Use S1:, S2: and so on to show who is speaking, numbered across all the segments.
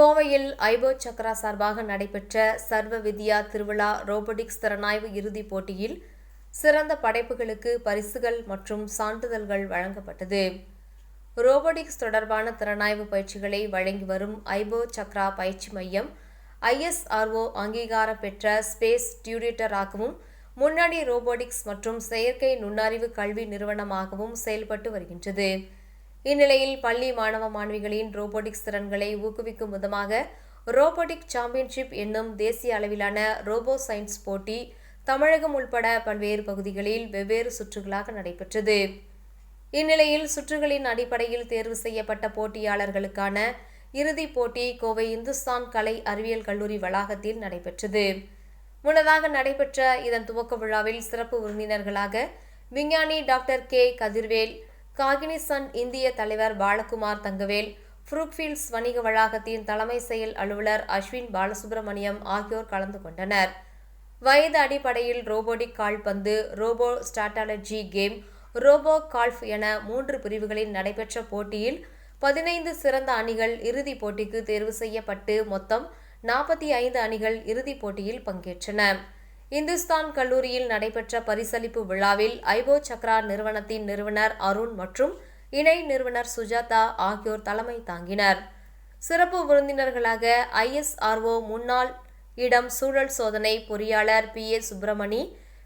S1: கோவையில் ஐபோ சக்ரா சார்பாக நடைபெற்ற சர்வ வித்யா திருவிழா ரோபோட்டிக்ஸ் திறனாய்வு இறுதிப் போட்டியில் சிறந்த படைப்புகளுக்கு பரிசுகள் மற்றும் சான்றிதழ்கள் வழங்கப்பட்டது. ரோபோட்டிக்ஸ் தொடர்பான திறனாய்வு பயிற்சிகளை வழங்கி வரும் ஐபோ சக்ரா பயிற்சி மையம் ஐஎஸ்ஆர்ஓ அங்கீகாரம் பெற்ற ஸ்பேஸ் டியூரேட்டராகவும் முன்னணி ரோபோட்டிக்ஸ் மற்றும் செயற்கை நுண்ணறிவு கல்வி நிறுவனமாகவும் செயல்பட்டு வருகின்றது. இந்நிலையில் பள்ளி மாணவ மாணவிகளின் ரோபோட்டிக்ஸ் திறன்களை ஊக்குவிக்கும் விதமாக ரோபோட்டிக் சாம்பியன்ஷிப் என்னும் தேசிய அளவிலான ரோபோ சயின்ஸ் போட்டி தமிழகம் உள்பட பல்வேறு பகுதிகளில் வெவ்வேறு சுற்றுகளாக நடைபெற்றது. இந்நிலையில் சுற்றுகளின் அடிப்படையில் தேர்வு செய்யப்பட்ட போட்டியாளர்களுக்கான இறுதிப் போட்டி கோவை இந்துஸ்தான் கலை அறிவியல் கல்லூரி வளாகத்தில் நடைபெற்றது. முன்னதாக நடைபெற்ற இதன் துவக்க விழாவில் சிறப்பு விருந்தினர்களாக விஞ்ஞானி டாக்டர் கே கதிர்வேல் காகினிசன் இந்திய தலைவர் பாலகுமார் தங்கவேல் ஃப்ரூக்ஃபீல்ட்ஸ் வணிக வளாகத்தின் தலைமை செயல் அலுவலர் அஸ்வின் பாலசுப்ரமணியம் ஆகியோர் கலந்து கொண்டனர். வயது அடிப்படையில் ரோபோடிக் கால்பந்து ரோபோ ஸ்ட்ராட்டாலஜி கேம் ரோபோ கால்ஃப் என மூன்று பிரிவுகளில் நடைபெற்ற போட்டியில் பதினைந்து சிறந்த அணிகள் இறுதிப் போட்டிக்கு தேர்வு செய்யப்பட்டு மொத்தம் நாற்பத்தி ஐந்து அணிகள் இறுதிப் போட்டியில் பங்கேற்றன. இந்துஸ்தான் கல்லூரியில் நடைபெற்ற பரிசளிப்பு விழாவில் ஐபோ சக்ரா நிறுவனத்தின் நிறுவனர் அருண் மற்றும் இணை நிறுவனர் சுஜாதா ஆகியோர் தலைமை தாங்கினர். சிறப்பு விருந்தினர்களாக ஐஎஸ்ஆர்ஓ முன்னாள் இடம் சூழல் சோதனை பொறியாளர் பி ஏ சுப்பிரமணி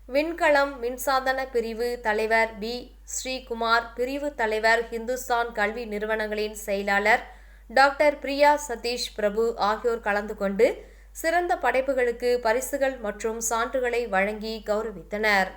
S1: விண்கலம் மின்சாதன பிரிவு தலைவர் பி ஸ்ரீகுமார் பிரிவு தலைவர் ஹிந்துஸ்தான் கல்வி நிறுவனங்களின் செயலாளர் டாக்டர் பிரியா சதீஷ் பிரபு ஆகியோர் கலந்து கொண்டு சிறந்த படைப்புகளுக்கு பரிசுகள் மற்றும் சான்றுகளை வழங்கி கௌரவித்தனர்.